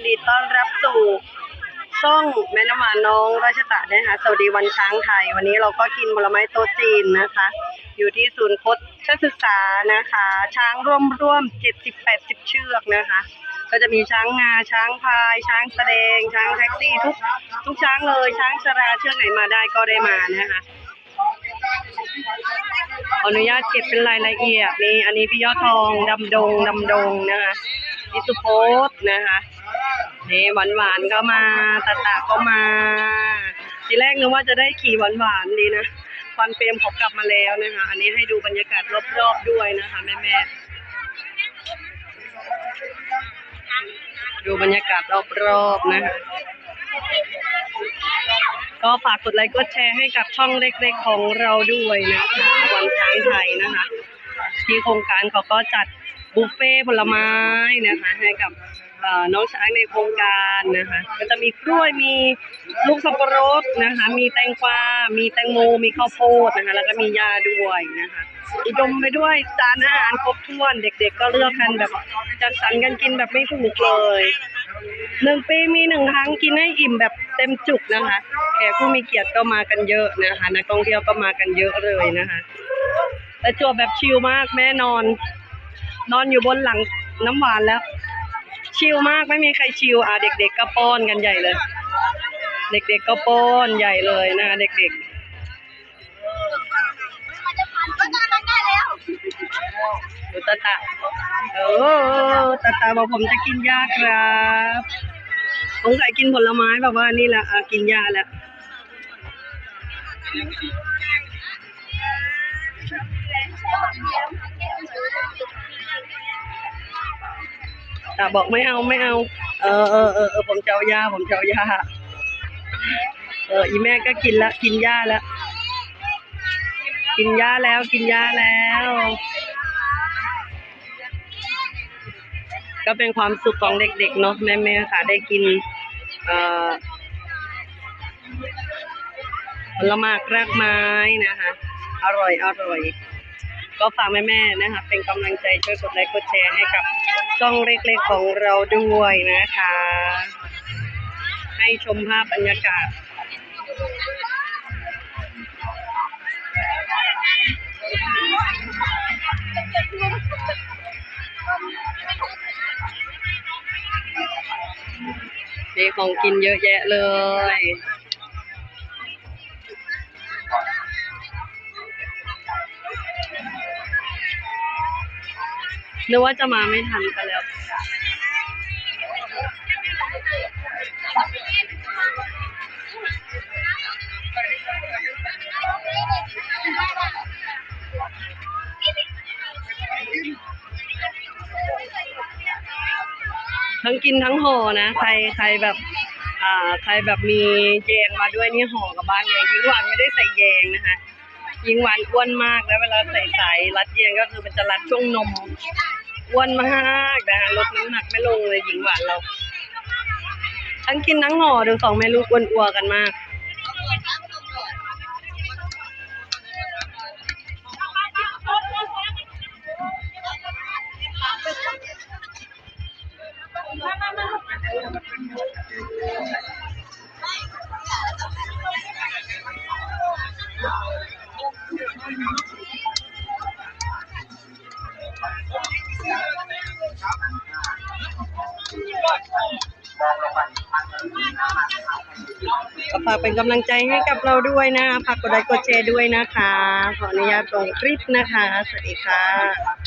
ดีต้อนรับสู่ช่องแม่น้ำหวานน้องราชตะนะคะสวัสดีวันช้างไทย วันนี้เราก็กินผลไม้โต๊ะจีนนะคะ อยู่ที่ศูนย์โคชศึกษานะคะ ช้างร่วมร่วมเจ็ดสิบแปดสิบเชือกนะคะ ก็จะมีช้างงาช้างพาย ช้างแสดง ช้างแท็กซี่ทุกทุกช้างเลยช้างชราเชือกไหนมาได้ก็ได้มานะคะขออนุญาตเก็บเป็นรายละเอียดนี่อันนี้พี่ยอดทองดำดงดำดงนะคะพี่สุโพธนะคะ นี่หวานหวานก็มาตาตาก็มา ทีแรกนึกว่าจะได้ขี่หวานหวานดีนะควันเฟรมเขากลับมาแล้วนะคะ อันนี้ให้ดูบรรยากาศรอบๆด้วยนะคะ แม่แม่ดูบรรยากาศรอบๆนะคะก็ฝากกดไลค์กดแชร์ให้กับช่องเล็กๆของเราด้วยนะคะวันช้างไทยนะคะ ที่โครงการเขาก็จัดบุฟเฟ่ผลไม้นะคะ ให้กับ น้องช้างในโครงการนะคะ ก็จะมีกล้วยมีลูกสับปะรดนะคะ มีแตงกวา มีแตงโม มีข้าวโพดนะคะ แล้วก็มียาด้วยนะคะอุดมไปด้วยจานอาหารครบถ้วน เด็กๆ ก็เลือกกันแบบจัดสรรกันกินแบบไม่ถูกเลยหนึ่งปีมีหนึ่งครั้งกินให้อิ่มแบบเต็มจุกนะคะแขกผู้มีเกียรติก็มากันเยอะนะคะนักท่องเที่ยวก็มากันเยอะเลยนะคะแต่จวบแบบชิลมากแม่นอน นอนอยู่บนหลังน้ำหวานแล้ว ชิลมากไม่มีใครชิลอะเด็ก ๆ ก็ป้อนกันใหญ่เลย เด็ก ๆ ก็ป้อนใหญ่เลยนะคะเด็ก ๆดูตาตาเออตาตาบอกผมจะกินยาครับสงสัยกินผลไม้แบบว่านี่แหละอะกินยาแล้ว ตาบอกไม่เอาไม่เอา เออเออเออผมจะเอายาผมจะเอายาเอออีแม่ก็กินละกินยาแล้วกินยาแล้วกินยาแล้ว ก็เป็นความสุขของเด็กๆเนาะแม่ๆค่ะได้กิน เอ่อผลไม้รากไม้นะคะ อร่อยอร่อย ก็ฝากแม่ๆนะคะ เป็นกำลังใจช่วยกดไลค์กดแชร์ให้กับช่องเล็กๆของเราด้วยนะคะ ให้ชมภาพบรรยากาศมีของกินเยอะแยะเลย นึกว่าจะมาไม่ทันกันแล้วทั้งกินทั้งห่อนะ ใครใครแบบ อ่า ใครแบบมีแยงมาด้วยนี่ห่อกลับบ้านเลยยิงหวานไม่ได้ใส่แยงนะคะ ยิงหวานอ้วนมากแล้วเวลาใส่สายรัดเยงก็คือมันจะรัดช่วงนมอ้วนมากนะคะลดน้ำหนักไม่ลงเลยหญิงหวานเราทั้งกินทั้งห่อดูสองแม่ลูกอ้วนอัวกันมาก ก็ฝากเป็นกำลังใจให้กับเราด้วยนะฝากกดไลค์กดแชร์ด้วยนะคะ ขออนุญาตลงคลิปนะคะ สวัสดีค่ะ